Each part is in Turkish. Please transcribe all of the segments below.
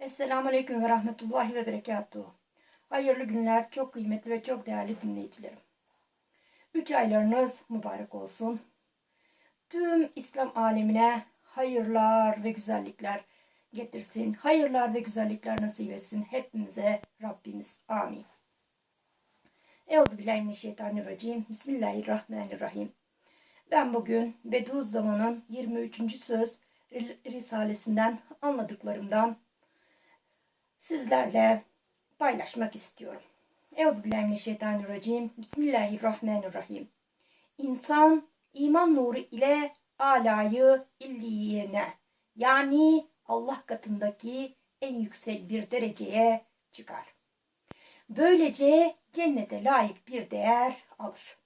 Esselamu Aleyküm ve Rahmetullahi ve Berekatuhu. Hayırlı günler, çok kıymetli ve çok değerli dinleyicilerim. Üç aylarınız mübarek olsun. Tüm İslam alemine hayırlar ve güzellikler getirsin. Hayırlar ve güzellikler nasip etsin hepimize Rabbimiz. Amin. Euzubillahimineşşeytanirracim. Bismillahirrahmanirrahim. Ben bugün Bediüzzaman'ın 23. söz Risalesinden anladıklarımdan sizlerle paylaşmak istiyorum. Euzubillahimineşşeytanirracim. Bismillahirrahmanirrahim. İnsan iman nuru ile alayı illiyene yani Allah katındaki en yüksek bir dereceye çıkar. Böylece cennete layık bir değer alır.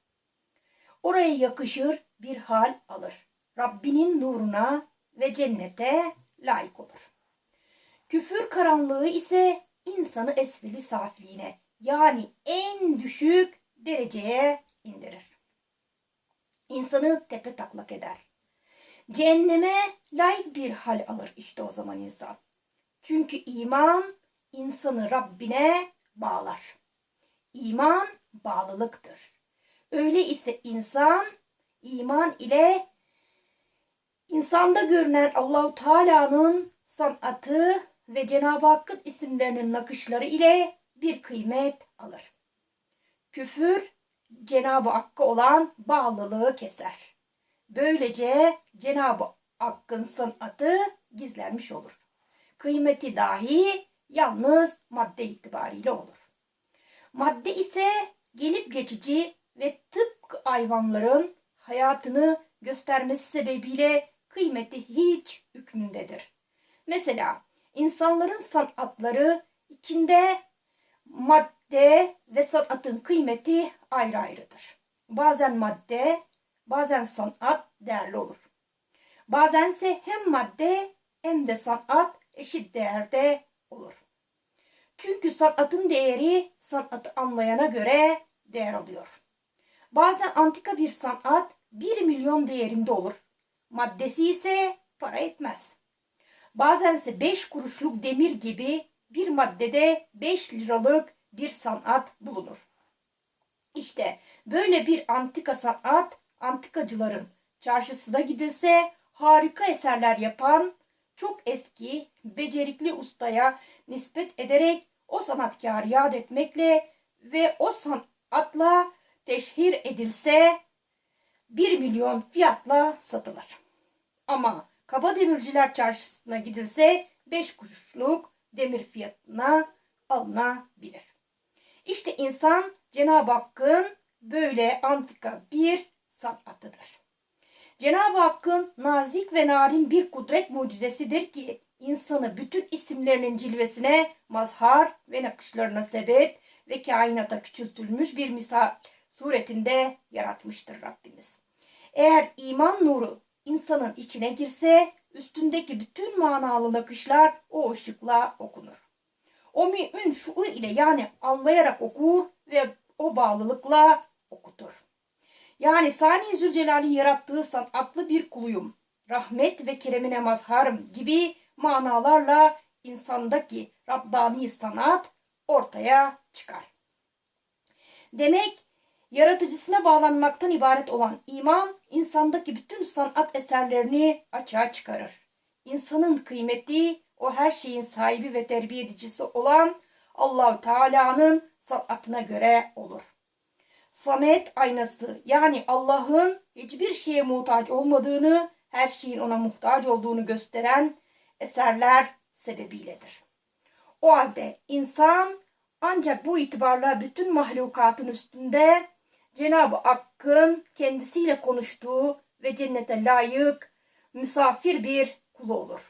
Oraya yakışır bir hal alır. Rabbinin nuruna ve cennete layık olur. Küfür karanlığı ise insanı esfili safliğine yani en düşük dereceye indirir. İnsanı tepe taklak eder. Cehenneme layık bir hal alır işte o zaman insan. Çünkü iman insanı Rabbine bağlar. İman bağlılıktır. Öyle ise insan iman ile insanda görünen Allahu Teala'nın sanatı ve Cenab-ı Hakk'ın isimlerinin nakışları ile bir kıymet alır. Küfür Cenab-ı Hakk'a olan bağlılığı keser. Böylece Cenab-ı Hakk'ın sanatı gizlenmiş olur. Kıymeti dahi yalnız madde itibariyle olur. Madde ise gelip geçici ve tıpkı hayvanların hayatını göstermesi sebebiyle kıymeti hiç hükmündedir. Mesela insanların sanatları içinde madde ve sanatın kıymeti ayrı ayrıdır. Bazen madde, bazen sanat değerli olur. Bazense hem madde hem de sanat eşit değerde olur. Çünkü sanatın değeri sanatı anlayana göre değer alıyor. Bazen antika bir sanat 1 milyon değerinde olur. Maddesi ise para etmez. Bazense 5 kuruşluk demir gibi bir maddede 5 liralık bir sanat bulunur. İşte böyle bir antika sanat antikacıların çarşısına gidilse harika eserler yapan çok eski, becerikli ustaya nispet ederek o sanatkarı yad etmekle ve o sanatla teşhir edilse 1 milyon fiyatla satılır. Ama kaba demirciler çarşısına gidilse 5 kuruşluk demir fiyatına alınabilir. İşte insan Cenab-ı Hakk'ın böyle antika bir sanatıdır. Cenab-ı Hakk'ın nazik ve narin bir kudret mucizesidir ki insanı bütün isimlerinin cilvesine mazhar ve nakışlarına sebep ve kainata küçültülmüş bir misal suretinde yaratmıştır Rabbimiz. Eğer iman nuru insanın içine girse üstündeki bütün manalı nakışlar o ışıkla okunur. O mümin şuur ile yani anlayarak okur ve o bağlılıkla okutur. Yani Sani Zülcelal'in yarattığı sanatlı bir kuluyum. Rahmet ve keremine mazharım gibi manalarla insandaki Rabbani sanat ortaya çıkar. Demek yaratıcısına bağlanmaktan ibaret olan iman insandaki bütün sanat eserlerini açığa çıkarır. İnsanın kıymeti o her şeyin sahibi ve terbiye edicisi olan Allahu Teala'nın sanatına göre olur. Samet aynası yani Allah'ın hiçbir şeye muhtaç olmadığını, her şeyin ona muhtaç olduğunu gösteren eserler sebebiyledir. O halde insan ancak bu itibarla bütün mahlukatın üstünde Cenab-ı Hakk'ın kendisiyle konuştuğu ve cennete layık misafir bir kulu olur.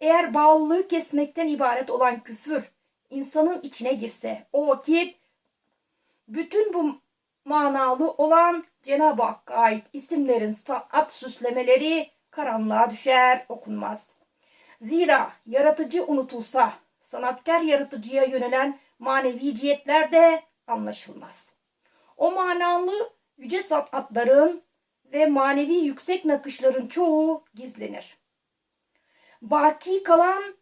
Eğer bağlılığı kesmekten ibaret olan küfür insanın içine girse o vakit bütün bu manalı olan Cenab-ı Hakk'a ait isimlerin sanat süslemeleri karanlığa düşer okunmaz. Zira yaratıcı unutulsa sanatkar yaratıcıya yönelen manevi cihetler de anlaşılmaz. O manalı yüce sanatların ve manevi yüksek nakışların çoğu gizlenir. Baki kalan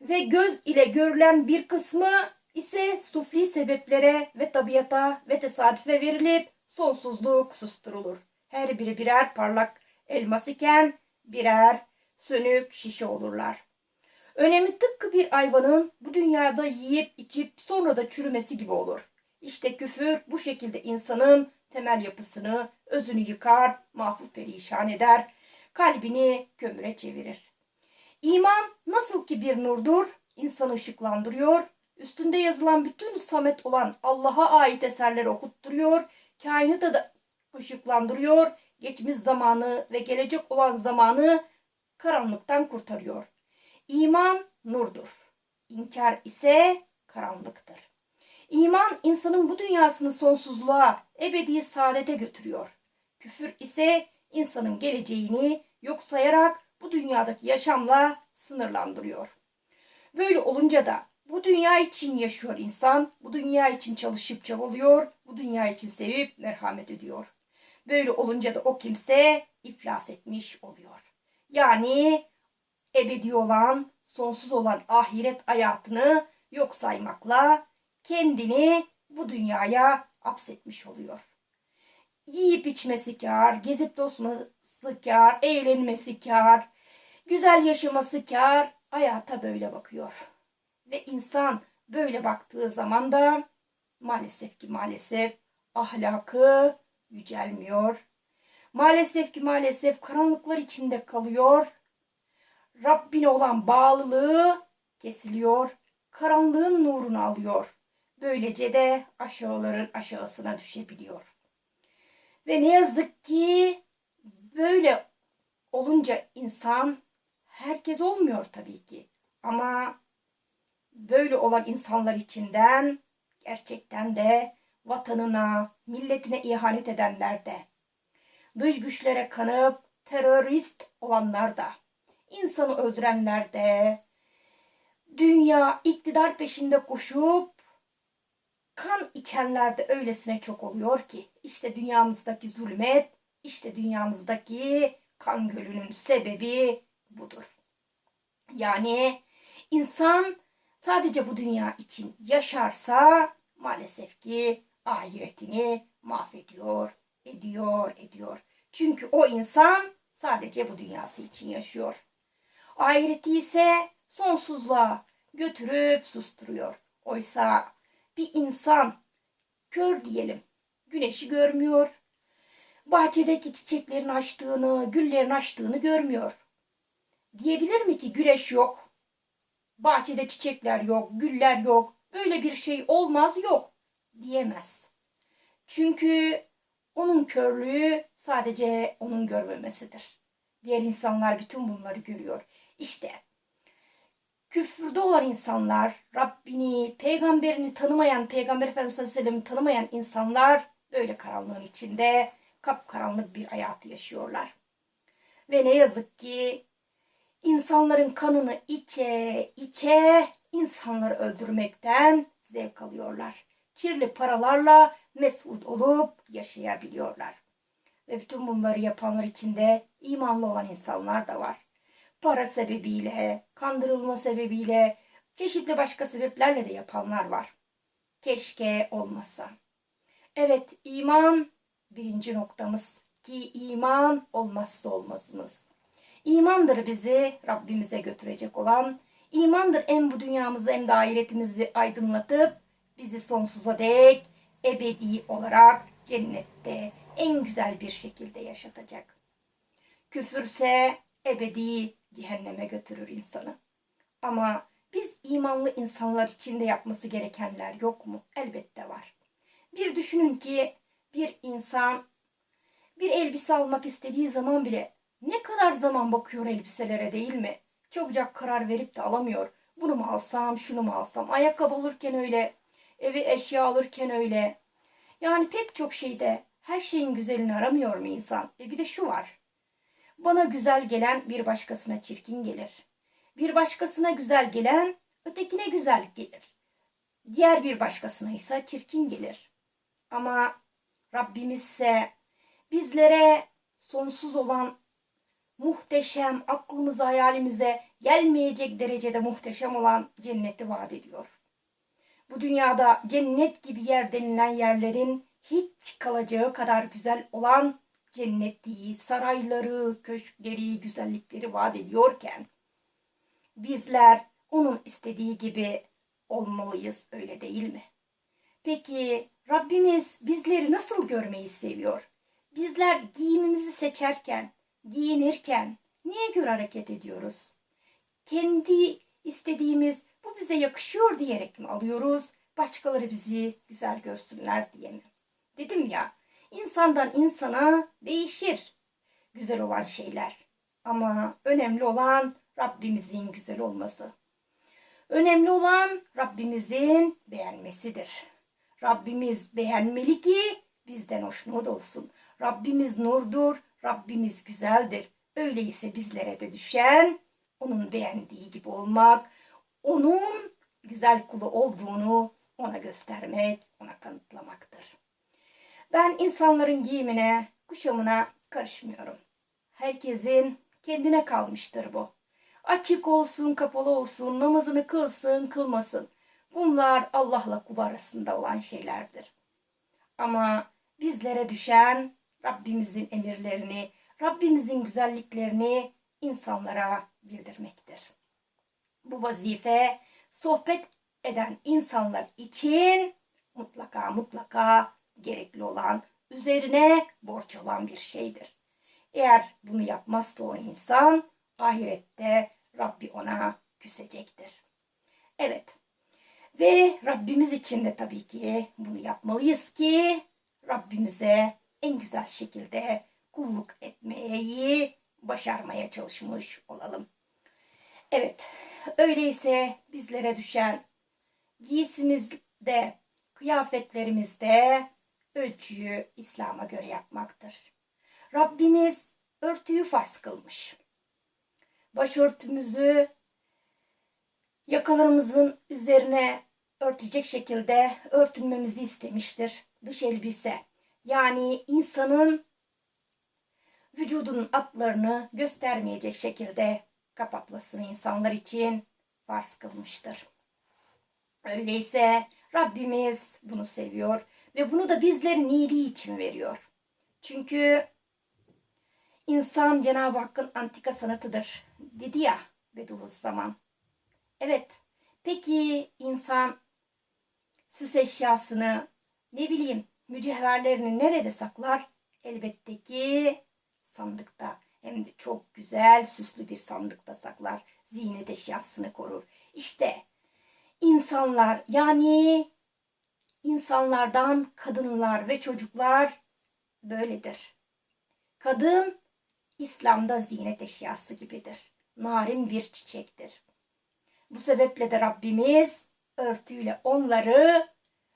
ve göz ile görülen bir kısmı ise sufli sebeplere ve tabiata ve tesadüfe verilip sonsuzluk susturulur. Her biri birer parlak elmas iken birer sönük şişe olurlar. Önemi tıpkı bir hayvanın bu dünyada yiyip içip sonra da çürümesi gibi olur. İşte küfür bu şekilde insanın temel yapısını, özünü yıkar, mahvur perişan eder, kalbini kömüre çevirir. İman nasıl ki bir nurdur, insanı ışıklandırıyor, üstünde yazılan bütün samet olan Allah'a ait eserleri okutturuyor, kainatı da ışıklandırıyor, geçmiş zamanı ve gelecek olan zamanı karanlıktan kurtarıyor. İman nurdur. İnkar ise karanlıktır. İman insanın bu dünyasını sonsuzluğa, ebedi saadete götürüyor. Küfür ise insanın geleceğini yok sayarak bu dünyadaki yaşamla sınırlandırıyor. Böyle olunca da bu dünya için yaşıyor insan, bu dünya için çalışıp çabalıyor, bu dünya için sevip merhamet ediyor. Böyle olunca da o kimse iflas etmiş oluyor. Yani ebedi olan, sonsuz olan ahiret hayatını yok saymakla kendini bu dünyaya hapsetmiş oluyor. Yiyip içmesi kar, gezip tozması kar, eğlenmesi kar, güzel yaşaması kar, hayata böyle bakıyor. Ve insan böyle baktığı zaman da maalesef ki maalesef ahlakı yücelmiyor. Maalesef ki maalesef karanlıklar içinde kalıyor. Rabbine olan bağlılığı kesiliyor. Karanlığın nurunu alıyor. Böylece de aşağıların aşağısına düşebiliyor. Ve ne yazık ki böyle olunca insan herkes olmuyor tabii ki. Ama böyle olan insanlar içinden gerçekten de vatanına, milletine ihanet edenler de, dış güçlere kanıp terörist olanlar da, insanı öldürenler de, dünya iktidar peşinde koşup kan içenler de öylesine çok oluyor ki işte dünyamızdaki zulmet, işte dünyamızdaki kan gölünün sebebi budur. Yani insan sadece bu dünya için yaşarsa maalesef ki ahiretini mahvediyor, ediyor, ediyor. Çünkü o insan sadece bu dünyası için yaşıyor. Ahireti ise sonsuzluğa götürüp susturuyor. Oysa bir insan kör diyelim, güneşi görmüyor, bahçedeki çiçeklerin açtığını, güllerin açtığını görmüyor. Diyebilir mi ki güneş yok, bahçede çiçekler yok, güller yok, böyle bir şey olmaz yok diyemez. Çünkü onun körlüğü sadece onun görmemesidir. Diğer insanlar bütün bunları görüyor. İşte küfürde olan insanlar, Rabbini, peygamberini tanımayan, Peygamber Efendimiz sallallahu aleyhi ve sellem'i tanımayan insanlar böyle karanlığın içinde kapkaranlık bir hayatı yaşıyorlar. Ve ne yazık ki insanların kanını içe içe insanları öldürmekten zevk alıyorlar. Kirli paralarla mesut olup yaşayabiliyorlar. Ve bütün bunları yapanlar içinde imanlı olan insanlar da var. Para sebebiyle, kandırılma sebebiyle, çeşitli başka sebeplerle de yapanlar var. Keşke olmasa. Evet, iman birinci noktamız ki iman olmazsa olmazımız. İmandır bizi Rabbimize götürecek olan, imandır hem bu dünyamızı hem de ahiretimizi aydınlatıp bizi sonsuza dek ebedi olarak cennette en güzel bir şekilde yaşatacak. Küfürse ebedi cehenneme götürür insanı. Ama biz imanlı insanlar için de yapması gerekenler yok mu? Elbette var. Bir düşünün ki bir insan bir elbise almak istediği zaman bile ne kadar zaman bakıyor elbiselere değil mi? Çabucak karar verip de alamıyor. Bunu mu alsam, şunu mu alsam? Ayakkabı alırken öyle, evi eşya alırken öyle. Yani pek çok şeyde her şeyin güzelini aramıyor mu insan? E bir de şu var. Bana güzel gelen bir başkasına çirkin gelir. Bir başkasına güzel gelen ötekine güzel gelir. Diğer bir başkasına ise çirkin gelir. Ama Rabbimiz ise bizlere sonsuz olan muhteşem, aklımıza hayalimize gelmeyecek derecede muhteşem olan cenneti vaat ediyor. Bu dünyada cennet gibi yer denilen yerlerin hiç kalacağı kadar güzel olan cennet değil, sarayları, köşkleri, güzellikleri vaat ediyorken bizler onun istediği gibi olmalıyız öyle değil mi? Peki Rabbimiz bizleri nasıl görmeyi seviyor? Bizler giyimimizi seçerken, giyinirken neye göre hareket ediyoruz? Kendi istediğimiz bu bize yakışıyor diyerek mi alıyoruz? Başkaları bizi güzel görsünler diye mi? Dedim ya, insandan insana değişir güzel olan şeyler. Ama önemli olan Rabbimizin güzel olması. Önemli olan Rabbimizin beğenmesidir. Rabbimiz beğenmeli ki bizden hoşnut olsun. Rabbimiz nurdur, Rabbimiz güzeldir. Öyleyse bizlere de düşen onun beğendiği gibi olmak, onun güzel kulu olduğunu ona göstermek, ona kanıtlamaktır. Ben insanların giyimine, kuşamına karışmıyorum. Herkesin kendine kalmıştır bu. Açık olsun, kapalı olsun, namazını kılsın, kılmasın. Bunlar Allah'la kul arasında olan şeylerdir. Ama bizlere düşen Rabbimizin emirlerini, Rabbimizin güzelliklerini insanlara bildirmektir. Bu vazife sohbet eden insanlar için mutlaka mutlaka gerekli olan, üzerine borç olan bir şeydir. Eğer bunu yapmazsa o insan ahirette Rabbi ona küsecektir. Evet. Ve Rabbimiz için de tabii ki bunu yapmalıyız ki Rabbimize en güzel şekilde kulluk etmeyi başarmaya çalışmış olalım. Evet, öyleyse bizlere düşen giysimizde, kıyafetlerimizde ölçüyü İslam'a göre yapmaktır. Rabbimiz örtüyü farz kılmış. Başörtümüzü yakalarımızın üzerine örtecek şekilde örtünmemizi istemiştir. Dış elbise yani insanın vücudunun atlarını göstermeyecek şekilde kapatmasını insanlar için farz kılmıştır. Öyleyse Rabbimiz bunu seviyor ve bunu da bizlerin iyiliği için veriyor. Çünkü insan Cenab-ı Hakk'ın antika sanatıdır dedi ya Bediüzzaman. Evet. Peki insan süs eşyasını ne bileyim mücevherlerini nerede saklar? Elbette ki sandıkta. Hem de çok güzel süslü bir sandıkta saklar. Ziynet eşyasını korur. İşte insanlar yani insanlardan kadınlar ve çocuklar böyledir. Kadın İslam'da ziynet eşyası gibidir. Narin bir çiçektir. Bu sebeple de Rabbimiz örtüyle onları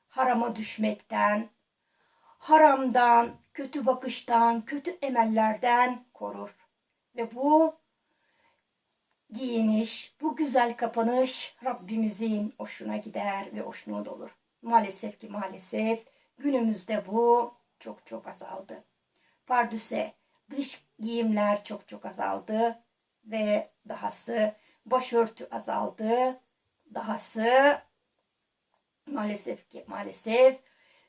harama düşmekten, haramdan, kötü bakıştan, kötü emellerden korur. Ve bu giyiniş, bu güzel kapanış Rabbimizin hoşuna gider ve hoşnut olur. Maalesef ki maalesef günümüzde bu çok çok azaldı. Pardüse dış giyimler çok çok azaldı ve dahası başörtü azaldı. Dahası maalesef ki maalesef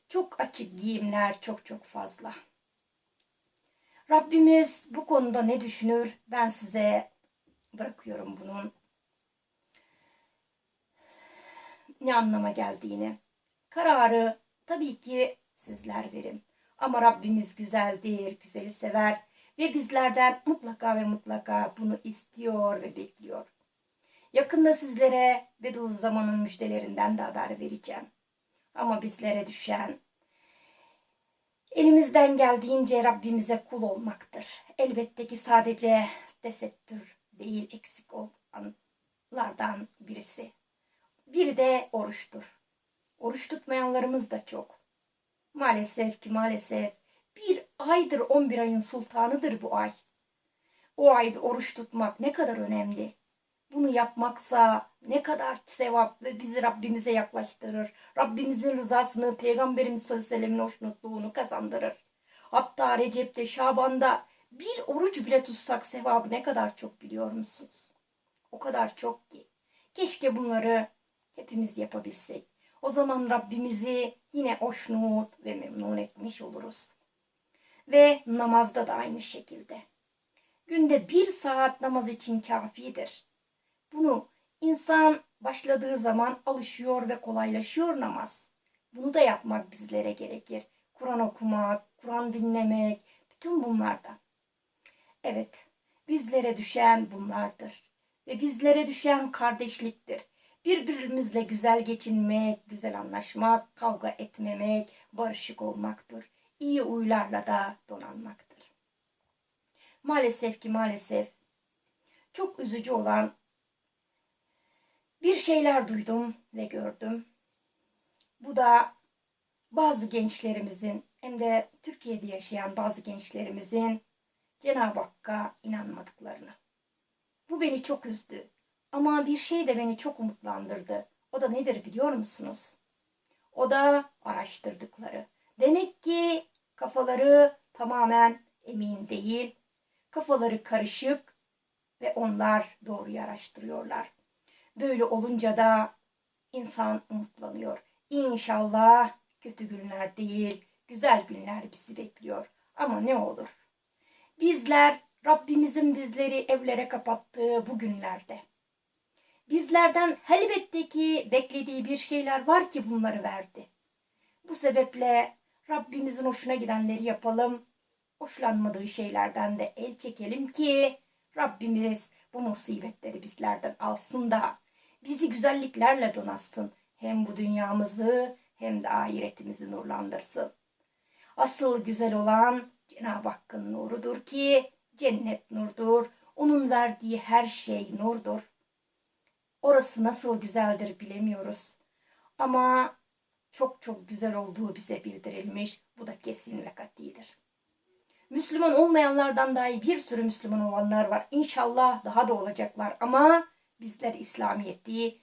çok açık giyimler çok çok fazla. Rabbimiz bu konuda ne düşünür? Ben size bırakıyorum bunun ne anlama geldiğini. Kararı tabii ki sizler verin. Ama Rabbimiz güzeldir, güzeli sever ve bizlerden mutlaka ve mutlaka bunu istiyor ve bekliyor. Yakında sizlere Bediüzzaman'ın müjdelerinden de haber vereceğim. Ama bizlere düşen elimizden geldiğince Rabbimize kul olmaktır. Elbette ki sadece tesettür değil eksik olanlardan birisi. Biri de oruçtur. Oruç tutmayanlarımız da çok. Maalesef ki maalesef bir aydır 11 ayın sultanıdır bu ay. O ayda oruç tutmak ne kadar önemli. Bunu yapmaksa ne kadar sevap ve bizi Rabbimize yaklaştırır. Rabbimizin rızasını, Peygamberimiz sallallahu aleyhi ve sellem'in hoşnutluğunu kazandırır. Hatta Recep'te, Şaban'da Bir oruç bile tutsak sevabı ne kadar çok biliyor musunuz? O kadar çok ki. Keşke bunları hepimiz yapabilsek. O zaman Rabbimizi yine hoşnut ve memnun etmiş oluruz. Ve namazda da aynı şekilde. Günde bir saat namaz için kafidir. Bunu insan başladığı zaman alışıyor ve kolaylaşıyor namaz. Bunu da yapmak bizlere gerekir. Kur'an okumak, Kur'an dinlemek, bütün bunlardan. Evet, bizlere düşen bunlardır. Ve bizlere düşen kardeşliktir. Birbirimizle güzel geçinmek, güzel anlaşmak, kavga etmemek, barışık olmaktır. İyi uylarla da donanmaktır. Maalesef ki maalesef çok üzücü olan bir şeyler duydum ve gördüm. Bu da bazı gençlerimizin hem de Türkiye'de yaşayan bazı gençlerimizin Cenab-ı Hakk'a inanmadıklarını. Bu beni çok üzdü. Ama bir şey de beni çok umutlandırdı. O da nedir biliyor musunuz? O da araştırdıkları. Demek ki kafaları tamamen emin değil. Kafaları karışık ve onlar doğruyu araştırıyorlar. Böyle olunca da insan umutlanıyor. İnşallah kötü günler değil, güzel günler bizi bekliyor. Ama ne olur? Bizler Rabbimizin bizleri evlere kapattığı bu günlerde bizlerden elbette ki beklediği bir şeyler var ki bunları verdi. Bu sebeple Rabbimizin hoşuna gidenleri yapalım. Hoşlanmadığı şeylerden de el çekelim ki Rabbimiz bu musibetleri bizlerden alsın da bizi güzelliklerle donatsın. Hem bu dünyamızı hem de ahiretimizi nurlandırsın. Asıl güzel olan Cenab-ı Hakk'ın nurudur ki cennet nurdur. Onun verdiği her şey nurdur. Orası nasıl güzeldir bilemiyoruz. Ama çok çok güzel olduğu bize bildirilmiş. Bu da kesin ve katidir. Müslüman olmayanlardan dahi bir sürü Müslüman olanlar var. İnşallah daha da olacaklar ama bizler İslamiyet'i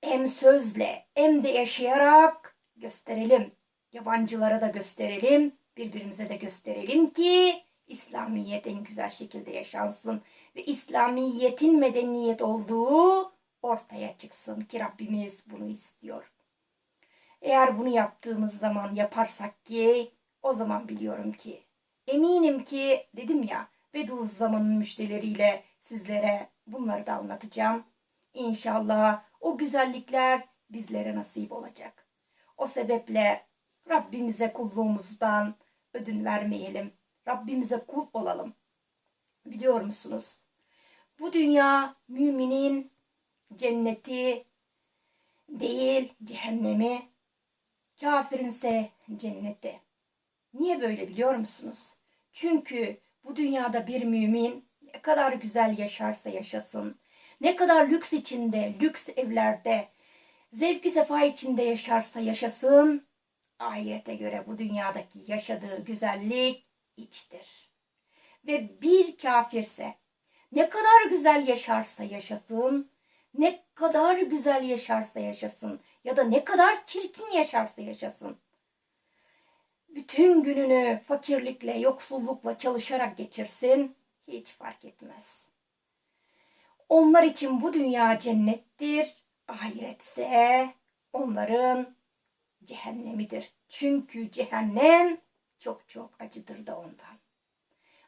hem sözle hem de yaşayarak gösterelim. Yabancılara da gösterelim, birbirimize de gösterelim ki İslamiyet en güzel şekilde yaşansın ve İslamiyetin medeniyet olduğu ortaya çıksın ki Rabbimiz bunu istiyor. Eğer bunu yaptığımız zaman yaparsak ki o zaman biliyorum ki eminim ki dedim ya Bedu zamanın müşterileriyle sizlere bunları da anlatacağım. İnşallah o güzellikler bizlere nasip olacak. O sebeple Rabbimize kulluğumuzdan ödün vermeyelim. Rabbimize kul olalım. Biliyor musunuz? Bu dünya müminin cenneti değil cehennemi, kafirinse cenneti. Niye böyle biliyor musunuz? Çünkü bu dünyada bir mümin ne kadar güzel yaşarsa yaşasın, ne kadar lüks içinde, lüks evlerde, zevki sefa içinde yaşarsa yaşasın, ahirete göre bu dünyadaki yaşadığı güzellik içtir. Ve bir kafirse ne kadar güzel yaşarsa yaşasın, ne kadar güzel yaşarsa yaşasın ya da ne kadar çirkin yaşarsa yaşasın. Bütün gününü fakirlikle, yoksullukla çalışarak geçirsin, hiç fark etmez. Onlar için bu dünya cennettir, ahiretse onların cehennemidir. Çünkü cehennem çok çok acıdır da ondan.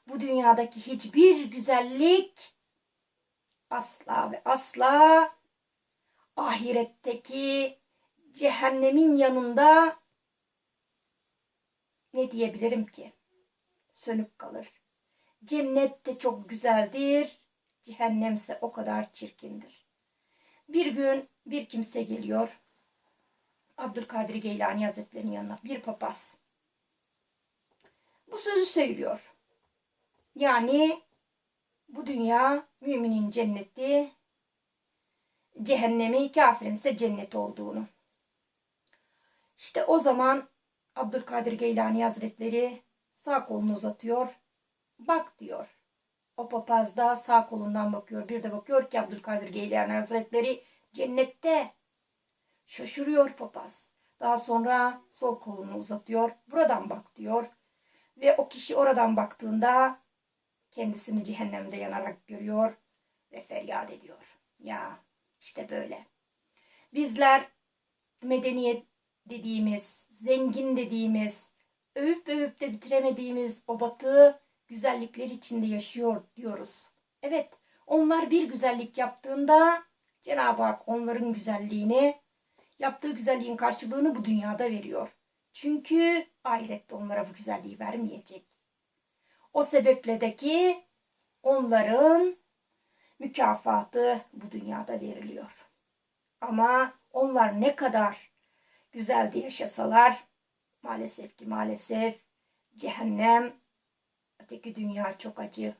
Bu dünyadaki hiçbir güzellik asla ve asla ahiretteki cehennemin yanında ne diyebilirim ki? Sönük kalır. Cennet de çok güzeldir, cehennemse o kadar çirkindir. Bir gün bir kimse geliyor. Abdülkadir Geylani Hazretleri'nin yanına bir papaz. Bu sözü söylüyor. Yani bu dünya müminin cenneti, cehennemi kafirin ise cennet olduğunu. İşte o zaman Abdülkadir Geylani Hazretleri sağ kolunu uzatıyor. Bak diyor. O papaz da sağ kolundan bakıyor. Bir de bakıyor ki Abdülkadir Geylani Hazretleri cennette. Şaşırıyor papaz. Daha sonra sol kolunu uzatıyor. Buradan bak diyor. Ve o kişi oradan baktığında kendisini cehennemde yanarak görüyor ve feryat ediyor. Ya işte böyle. Bizler medeniyet dediğimiz, zengin dediğimiz, övüp övüp de bitiremediğimiz o batı güzellikler içinde yaşıyor diyoruz. Evet, onlar bir güzellik yaptığında Cenab-ı Hak onların güzelliğini, yaptığı güzelliğin karşılığını bu dünyada veriyor. Çünkü ahirette onlara bu güzelliği vermeyecek. O sebeple de ki onların mükafatı bu dünyada veriliyor. Ama onlar ne kadar güzel de yaşasalar maalesef ki maalesef cehennem öteki dünya çok acı.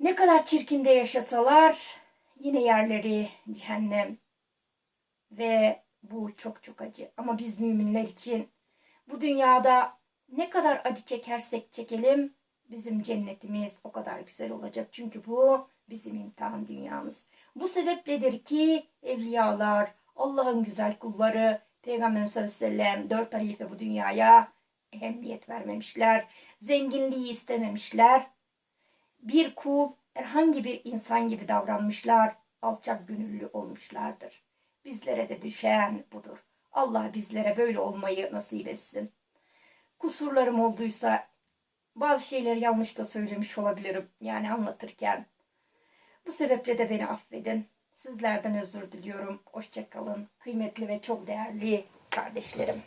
Ne kadar çirkinde yaşasalar yine yerleri cehennem ve bu çok çok acı. Ama biz müminler için bu dünyada ne kadar acı çekersek çekelim bizim cennetimiz o kadar güzel olacak. Çünkü bu bizim imtihan dünyamız. Bu sebepledir ki evliyalar, Allah'ın güzel kulları, Peygamberimiz sallallahu aleyhi ve sellem, dört halife bu dünyaya ehemmiyet vermemişler. Zenginliği istememişler. Bir kul herhangi bir insan gibi davranmışlar. Alçak gönüllü olmuşlardır. Bizlere de düşen budur. Allah bizlere böyle olmayı nasip etsin. Kusurlarım olduysa bazı şeyleri yanlış da söylemiş olabilirim. Yani anlatırken. Bu sebeple de beni affedin. Sizlerden özür diliyorum. Hoşçakalın. Kıymetli ve çok değerli kardeşlerim.